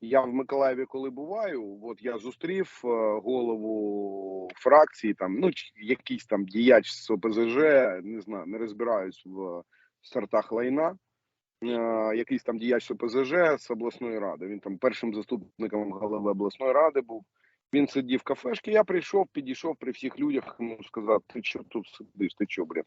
Я в Миколаєві, коли буваю, от я зустрів е, голову фракції, там ну якийсь там діяч з ОПЗЖ, не знаю, не розбираюсь в сортах лайна. Е, якийсь там діяч ОПЗЖ з обласної ради. Він там першим заступником голови обласної ради був. Він сидів в кафешці. Я прийшов, підійшов при всіх людях. Йому сказав: Ти що тут сидиш? Ти що, блін?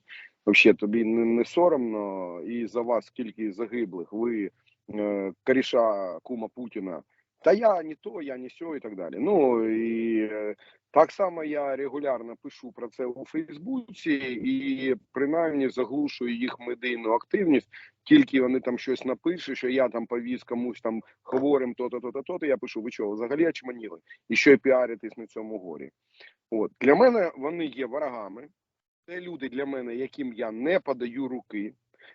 Взагалі тобі не соромно, і за вас скільки загиблих, ви е, коріша кума Путіна. Та я не то, я не сьо і так далі. Ну і е, так само я регулярно пишу про це у Фейсбуці і принаймні заглушую їх медійну активність. Тільки вони там щось напишуть, що я там повіз комусь там хворим то-то, то-то, то-то. Я пишу, ви що, взагалі очманіли? І що піаритись на цьому горі. От для мене вони є ворогами. Це люди для мене, яким я не подаю руки.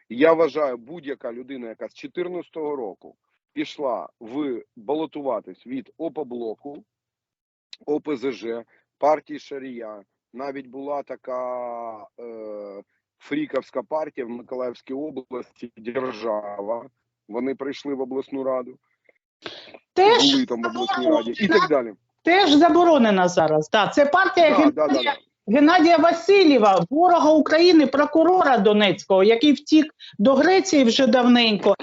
Я вважаю, будь-яка людина, яка з 2014 року пішла в балотуватись від ОПОБЛОКу, ОПЗЖ, партії Шарія. Навіть була така е, фріковська партія в Миколаївській області, Держава. Вони прийшли в обласну раду, Теж, були там в обласній раді і так далі. теж заборонена зараз. Так, це партія Да, да, да, да. Геннадія Васильєва, ворога України, прокурора Донецького, який втік до Греції вже давненько,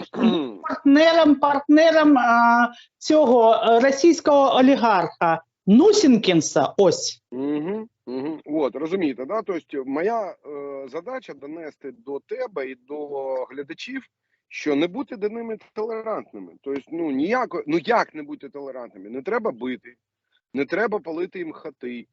партнером, партнером а, цього е, російського олігарха Нусінкінса. Ось. Угу, угу. От розумієте, да? Тобто, моя е, задача донести до тебе і до глядачів, що не бути до ними толерантними. Тобто, ну ніяко, ну як не бути толерантними? Не треба бити, не треба палити їм хати.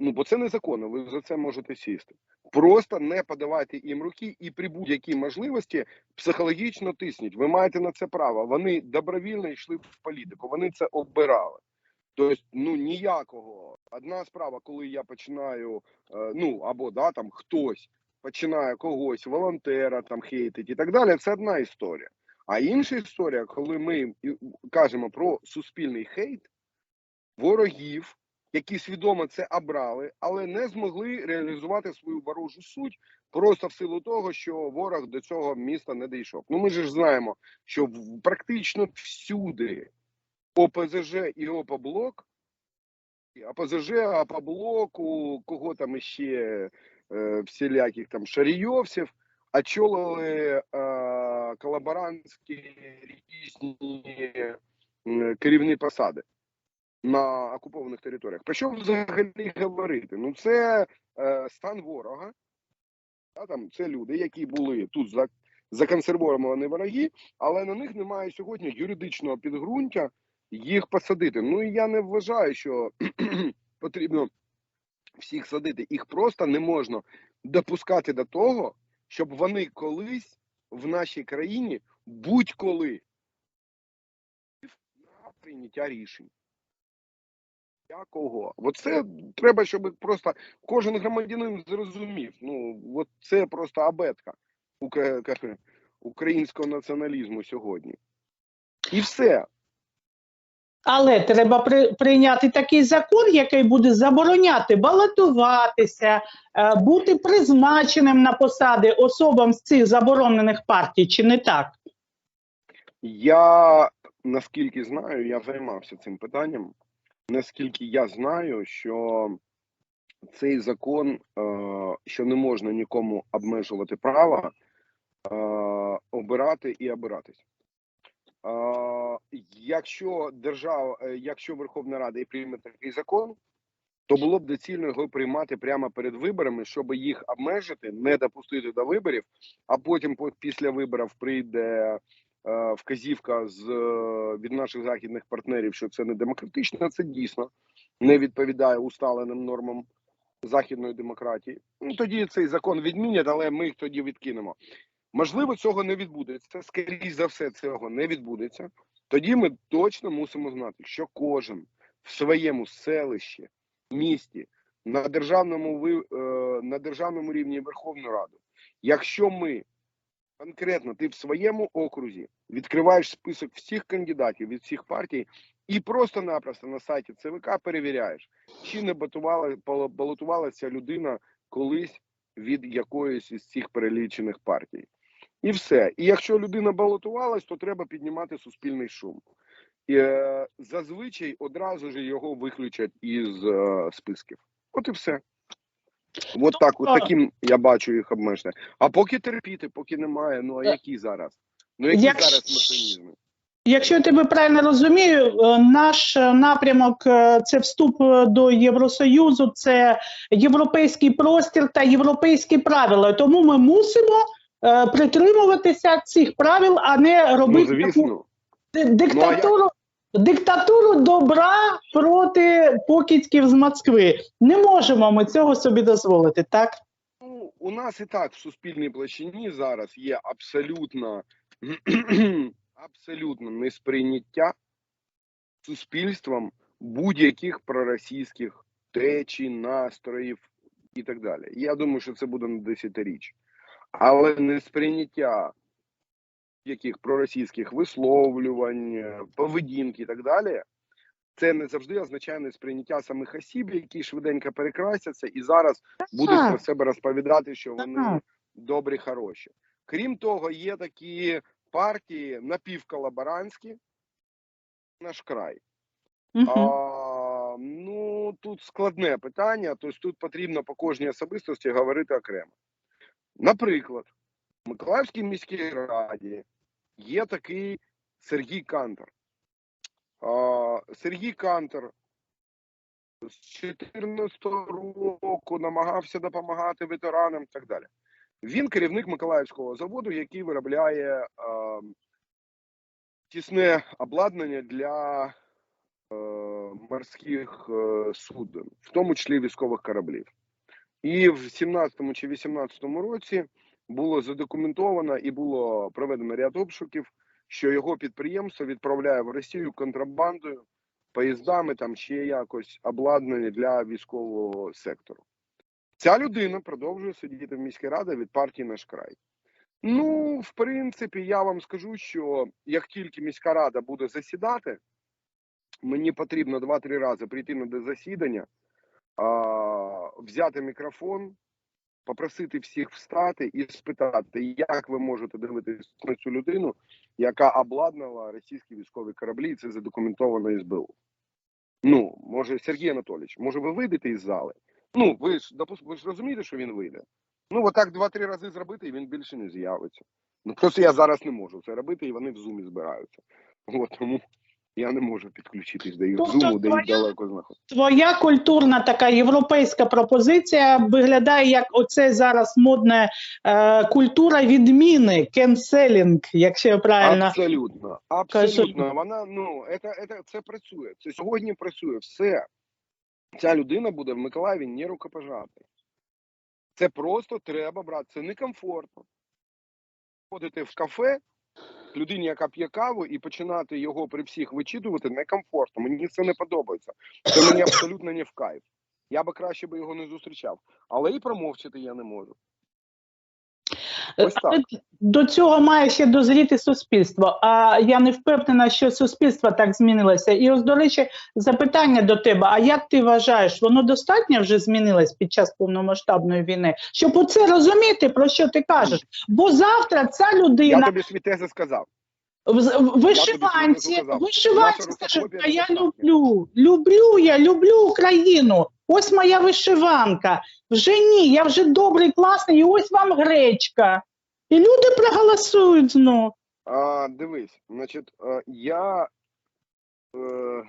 Ну бо це незаконно. Ви за це можете сісти. Просто не подавайте їм руки і при будь-якій можливості психологічно тисніть. Ви маєте на це право. Вони добровільно йшли в політику. Вони це обирали. Тобто, ну ніякого. Одна справа, коли я починаю, е, ну або да, там хтось починає когось, волонтера там хейтить і так далі, це одна історія. А інша історія, коли ми кажемо про суспільний хейт ворогів, які свідомо це обрали, але не змогли реалізувати свою ворожу суть просто в силу того, що ворог до цього міста не дійшов. Ну ми ж знаємо, що практично всюди ОПЗЖ і ОПОБЛОК, і ОПЗЖ, ОПОБЛОК, у кого там іще е, всіляких там шарійовців, очолили е, колаборантські різні е, керівні посади на окупованих територіях. Про що взагалі говорити? Ну це е, стан ворога. Да, там, це люди, які були тут за, законсервовані вороги, але на них немає сьогодні юридичного підґрунтя їх посадити. Ну і я не вважаю, що потрібно всіх садити. Їх просто не можна допускати до того, щоб вони колись в нашій країні будь-коли на прийняття рішень. Якого? Оце треба, щоб просто кожен громадянин зрозумів. Ну, от це просто абетка українського націоналізму сьогодні. І все. Але треба при, прийняти такий закон, який буде забороняти балотуватися, е, бути призначеним на посади особам з цих заборонених партій, чи не так? Я наскільки знаю, я займався цим питанням. Наскільки я знаю, що цей закон, е, що не можна нікому обмежувати право е, обирати і обиратись. Е, якщо держава, якщо Верховна Рада і прийме такий закон, то було б доцільно його приймати прямо перед виборами, щоб їх обмежити, не допустити до виборів, а потім по- після виборів прийде вказівка з е, від наших західних партнерів, що це не демократично, це дійсно не відповідає усталеним нормам західної демократії. Ну тоді цей закон відмінять, але ми їх тоді відкинемо. Можливо, цього не відбудеться. Скоріше за все, цього не відбудеться. Тоді ми точно мусимо знати, що кожен в своєму селищі, місті, на державному е, на державному рівні Верховну Раду, якщо ми конкретно ти в своєму окрузі відкриваєш список всіх кандидатів від всіх партій і просто-напросто на сайті ЦВК перевіряєш, чи не балотувалася людина колись від якоїсь із цих перелічених партій. І все. І якщо людина балотувалась, то треба піднімати суспільний шум. е, зазвичай одразу ж його виключать із е, списків. От і все. От так, от таким я бачу їх обмеження. А поки терпіти, поки немає, ну а Е, які зараз? Ну які Якщо- зараз механізми? Якщо я тебе правильно розумію, е, наш е, напрямок це вступ до Євросоюзу, це європейський простір та європейські правила. Тому ми мусимо притримуватися цих правил, а не Ну робити таку звісно. ди- диктатуру. Диктатуру добра проти покидьків з Москви. Не можемо ми цього собі дозволити, так? Ну, у нас і так в суспільній площині зараз є абсолютно, абсолютно несприйняття суспільством будь-яких проросійських течій, настроїв і так далі. Я думаю, що це буде на десятиріч. Але несприйняття яких проросійських висловлювань, поведінки і так далі, це не завжди означає несприйняття самих осіб, які швиденько перекрасяться і зараз будуть про себе розповідати, що вони добрі, хороші. Крім того, є такі партії напівколаборантські, наш край. А, ну тут складне питання, тобто тут потрібно по кожній особистості говорити окремо. Наприклад, в Миколаївській міській раді є такий Сергій Кантор. А, Сергій Кантор з 14 року намагався допомагати ветеранам і так далі. Він керівник Миколаївського заводу, який виробляє а, тісне обладнання для е, морських е, суден, в тому числі військових кораблів. І в 17 чи 18 році було задокументовано і було проведено ряд обшуків, що його підприємство відправляє в Росію контрабандою, поїздами там ще якось обладнання для військового сектору. Ця людина продовжує сидіти в міській раді від партії наш край. Ну, в принципі, я вам скажу, що як тільки міська рада буде засідати, мені потрібно 2-3 рази прийти на засідання, а, взяти мікрофон, попросити всіх встати і спитати, як ви можете дивитися на цю людину, яка обладнала російські військові кораблі, і це задокументовано СБУ. Ну, може, Сергій Анатолійович, може, ви вийдете із зали? Ну, ви ж допус... ви ж розумієте, що він вийде. Ну, отак два-три рази зробити, і він більше не з'явиться. Ну просто я зараз не можу це робити, і вони в зумі збираються. От тому я не можу підключитись до їх Тобто зуму, де їх далеко знаходиться. Твоя культурна така європейська пропозиція виглядає як оце зараз модна е, культура відміни, кенселінг, якщо я правильно. Абсолютно, абсолютно. Вона ну це, це, це працює. Це сьогодні працює. Все ця людина буде в Миколаєві не рукопожатий. Це просто треба брати. Це некомфортно. Ходити в кафе людині, яка п'є каву, і починати його при всіх вичитувати некомфортно. Мені це не подобається. Це мені абсолютно не в кайф. Я би краще би його не зустрічав. Але і промовчати я не можу. Ось так. До цього має ще дозріти суспільство. А я не впевнена, що суспільство так змінилося. І ось, до речі, запитання до тебе: а як ти вважаєш, воно достатньо вже змінилось під час повномасштабної війни? Щоб оце розуміти, про що ти кажеш? Бо завтра ця Я людина тобі свій тези сказав. вишиванці, Я вишиванці а я недостатня». люблю, люблю я, люблю Україну. Ось моя вишиванка. Вже ні, я вже добрий, класний, і ось вам гречка. І люди проголосують знов. А, дивись, значить, е, я е,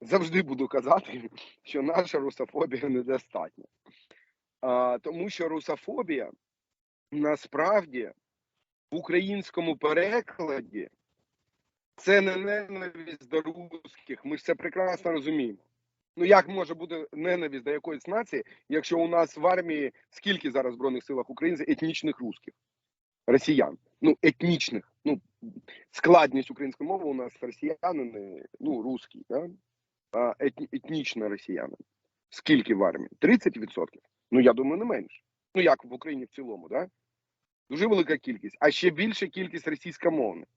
завжди буду казати, що наша русофобія недостатня. А, тому що русофобія насправді в українському перекладі це не ненависть до русських. Ми ж це прекрасно розуміємо. Ну як може бути ненависть до якоїсь нації, якщо у нас в армії скільки зараз в Збройних силах України етнічних русських? росіян, ну етнічних. Ну складність української мови у нас росіянини, ну русські, да? а етні, етнічно росіяни. Скільки в армії? 30%? Ну я думаю, не менше. Ну як в Україні в цілому, да? Дуже велика кількість, а ще більша кількість російськомовних.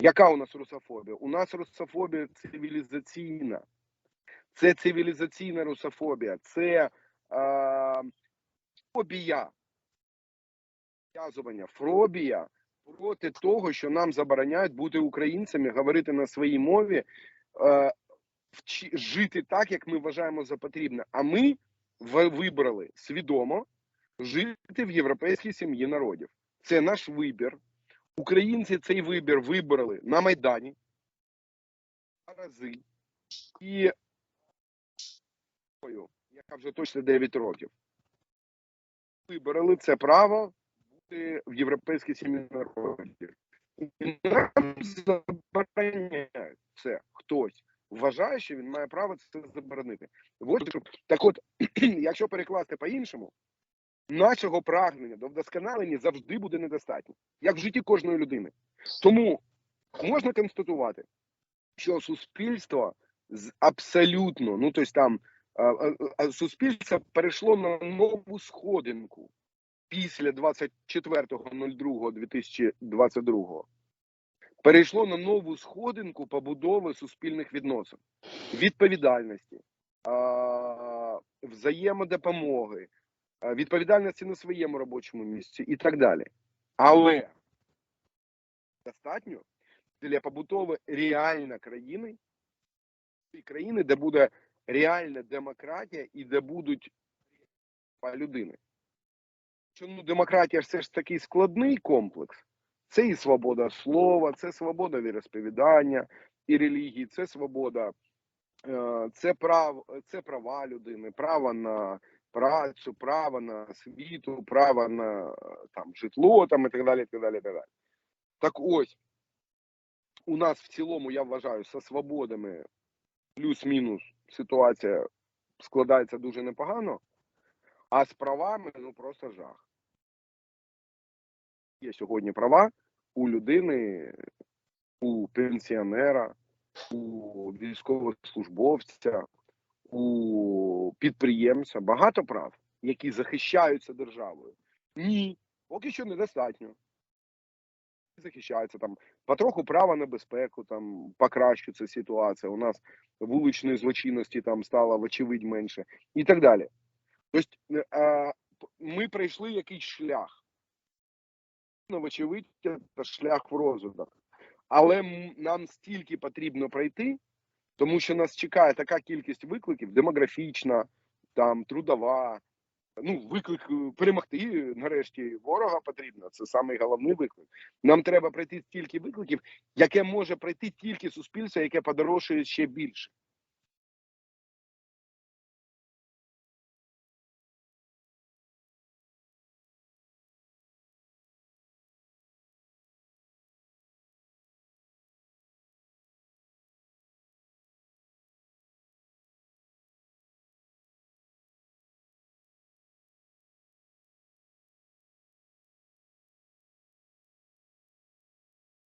Яка у нас русофобія? У нас русофобія цивілізаційна. Це цивілізаційна русофобія, це е, фобія нав'язування, фробія проти того, що нам забороняють бути українцями, говорити на своїй мові, е, вчи- жити так, як ми вважаємо за потрібне. А ми вибрали свідомо жити в європейській сім'ї народів. Це наш вибір. Українці цей вибір вибрали на Майдані рази. І яка вже точно 9 років. Вибрали це право бути в європейській сім'ї народів. І нам забороняють це хтось. Вважає, що він має право це заборонити. Так от, якщо перекласти по-іншому, нашого прагнення до вдосконалення завжди буде недостатньо, як в житті кожної людини. Тому можна констатувати, що суспільство абсолютно, ну тобто там суспільство перейшло на нову сходинку після 24.02.2022. Перейшло на нову сходинку побудови суспільних відносин, відповідальності, взаємодопомоги, відповідальності на своєму робочому місці і так далі. Але достатньо для побудови реально країни, країни, де буде реальна демократія і де будуть людини. Що ну, демократія ж це ж такий складний комплекс. Це і свобода слова, це свобода віросповідання і релігії, це свобода, е, це прав, це права людини, право на працю, право на освіту, право на е, там житло там і так далі. і Так далі, і так далі. Так ось у нас в цілому, я вважаю, зі свободами плюс-мінус ситуація складається дуже непогано, а з правами ну просто жах. Є сьогодні права у людини, у пенсіонера, у військовослужбовця, у підприємця. Багато прав, які захищаються державою. Ні, поки що недостатньо. Захищаються там потроху права на безпеку, там покращується ситуація. У нас вуличної злочинності там стало вочевидь менше і так далі. Тобто е, ми пройшли якийсь шлях. Ну, вочевидь, це шлях в розвиток. Але нам стільки потрібно пройти, тому що нас чекає така кількість викликів: демографічна, там трудова. Ну, виклик е, перемогти нарешті ворога потрібно. Це самий головний виклик. Нам треба пройти стільки викликів, яке може пройти тільки суспільство, яке подорожує ще більше.